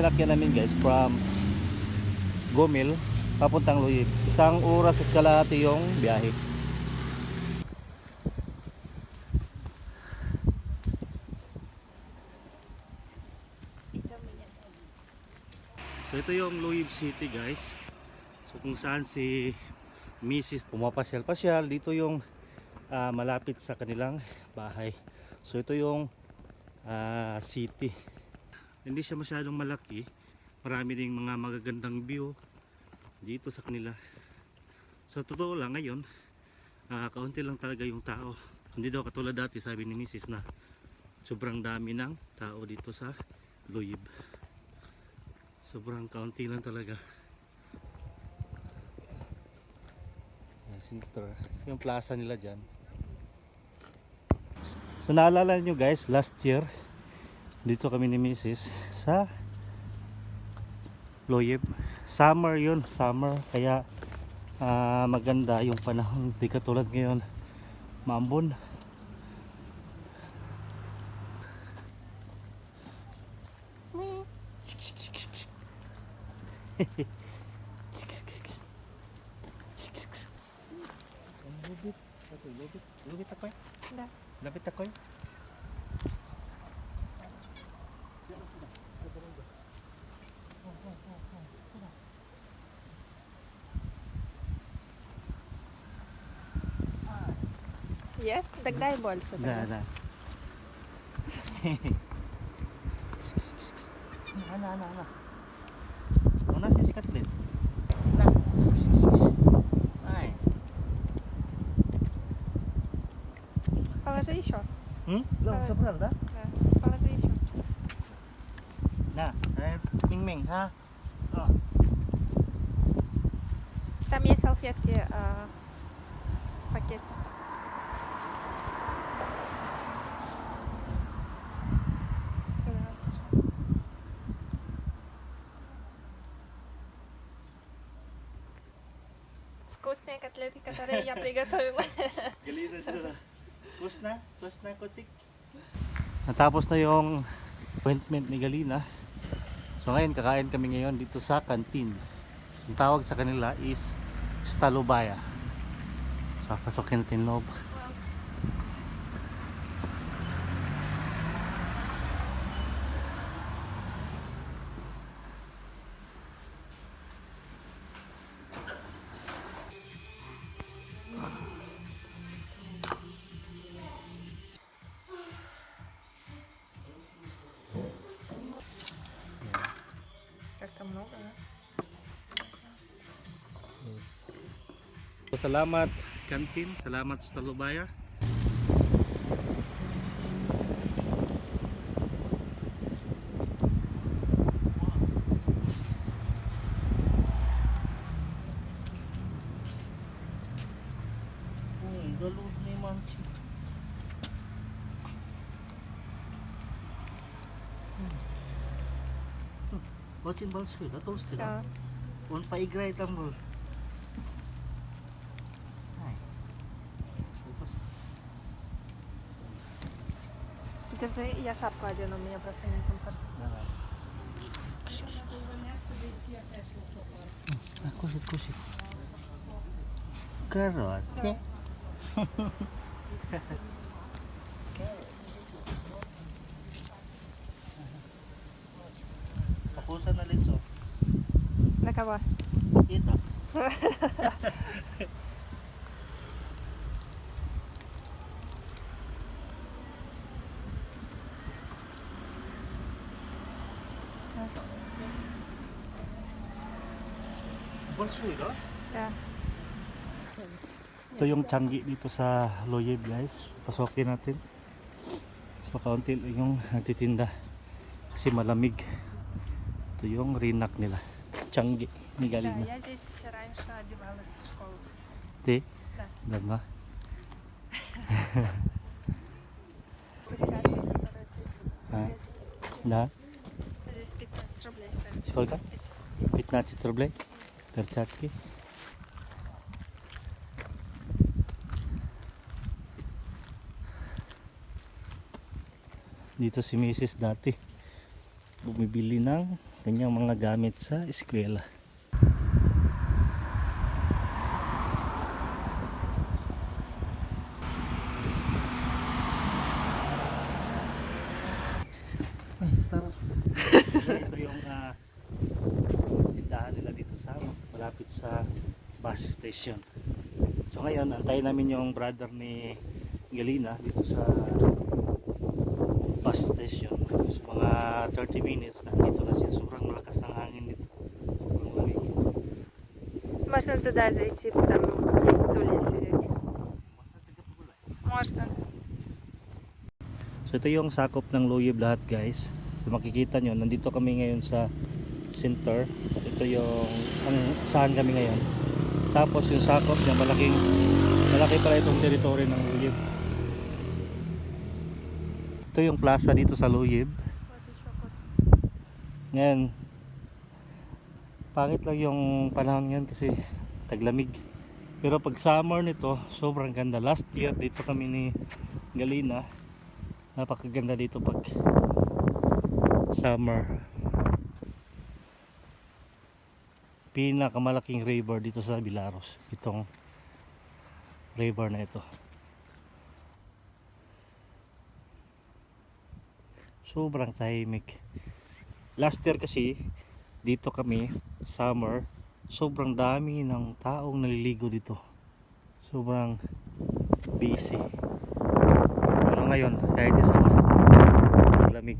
sinakyan namin guys from Gomel papuntang Luyib. Isang oras at kalahati yung biyahe. So ito yung Luyib City guys. So kung saan si Mrs. pumapasyal-pasyal dito yung ah, malapit sa kanilang bahay. So ito yung ah, city. Hindi siya masyadong malaki. Marami ding mga magagandang view dito sa kanila. So totoo lang ngayon, ah, kaunti lang talaga yung tao. Hindi daw katulad dati sabi ni Mrs. na sobrang dami ng tao dito sa Luyib. Sobrang kaunti lang talaga. Sintra. Yung plaza nila dyan. So naalala nyo guys, last year, dito kami ni Mrs. sa Loyeb. Summer yun, summer. Kaya ah, maganda yung panahon. Di katulad ngayon, maambon. Lubit. Lubit. Lubit ako eh. Lapit ako eh. Есть? Тогда и больше. Да, да. На, на, на, на. У нас есть котлет. На. Положи еще. М? Да, собрал, да? Да. Положи еще. Да. Э, Минг-минг, а? Там есть салфетки э, в пакете. Вкусные котлеты, которые я приготовила. Galina sila. Push na? Push na, Kuchik? Natapos na yung appointment ni Galina. So ngayon, kakain kami ngayon dito sa canteen. Ang tawag sa kanila is Stalubaya. So, pasokin natin loob. Salamat kantin, salamat sa talubaya. Hmm, galud ni Manchi. Hmm. Hmm. What's in Balsfield? Atol sila. Yeah. On paigray tambol. Держи, я шапку одену, мне просто не комфортно. Давай. А, кушай, кушай. Похоже на лицо. На кого? Пита. Balsoy ka? Да. Ito yung Changi dito sa Loyeb guys. Pasokin natin. So kaunti lang yung nagtitinda. Kasi malamig. Ito yung rinak nila. Changi ni Да, Galina. я здесь раньше одевалась в школу. Di? Да. Давно. Перчатки, которые ты- А. Да? Здесь 15 рублей стоит. Сколько? 15 рублей. tercaki dito si Mrs. dati bumibili ng kanyang mga gamit sa eskwela bus station. So ngayon, antayin namin yung brother ni Galina dito sa bus station. So mga 30 minutes, nandito na siya. Sobrang malakas ng hangin dito. Sobrang lamig. Можно туда зайти, там есть стулья сидеть. Можно. So ito yung sakop ng Luyib lahat guys. So makikita nyo, nandito kami ngayon sa center. Ito yung ang saan kami ngayon. tapos yung sakop niya malaking malaki pala itong teritory ng Luyib. Ito yung plaza dito sa Luyib. Ngayon pangit lang yung panahon ngayon kasi taglamig. Pero pag summer nito sobrang ganda. Last year dito kami ni Galina. Napakaganda dito pag summer. Pinakamalaking river dito sa Bilaros. Itong river na ito. Sobrang tahimik last year kasi dito kami summer sobrang dami ng taong naliligo dito sobrang busy pero ngayon kahit isa lamig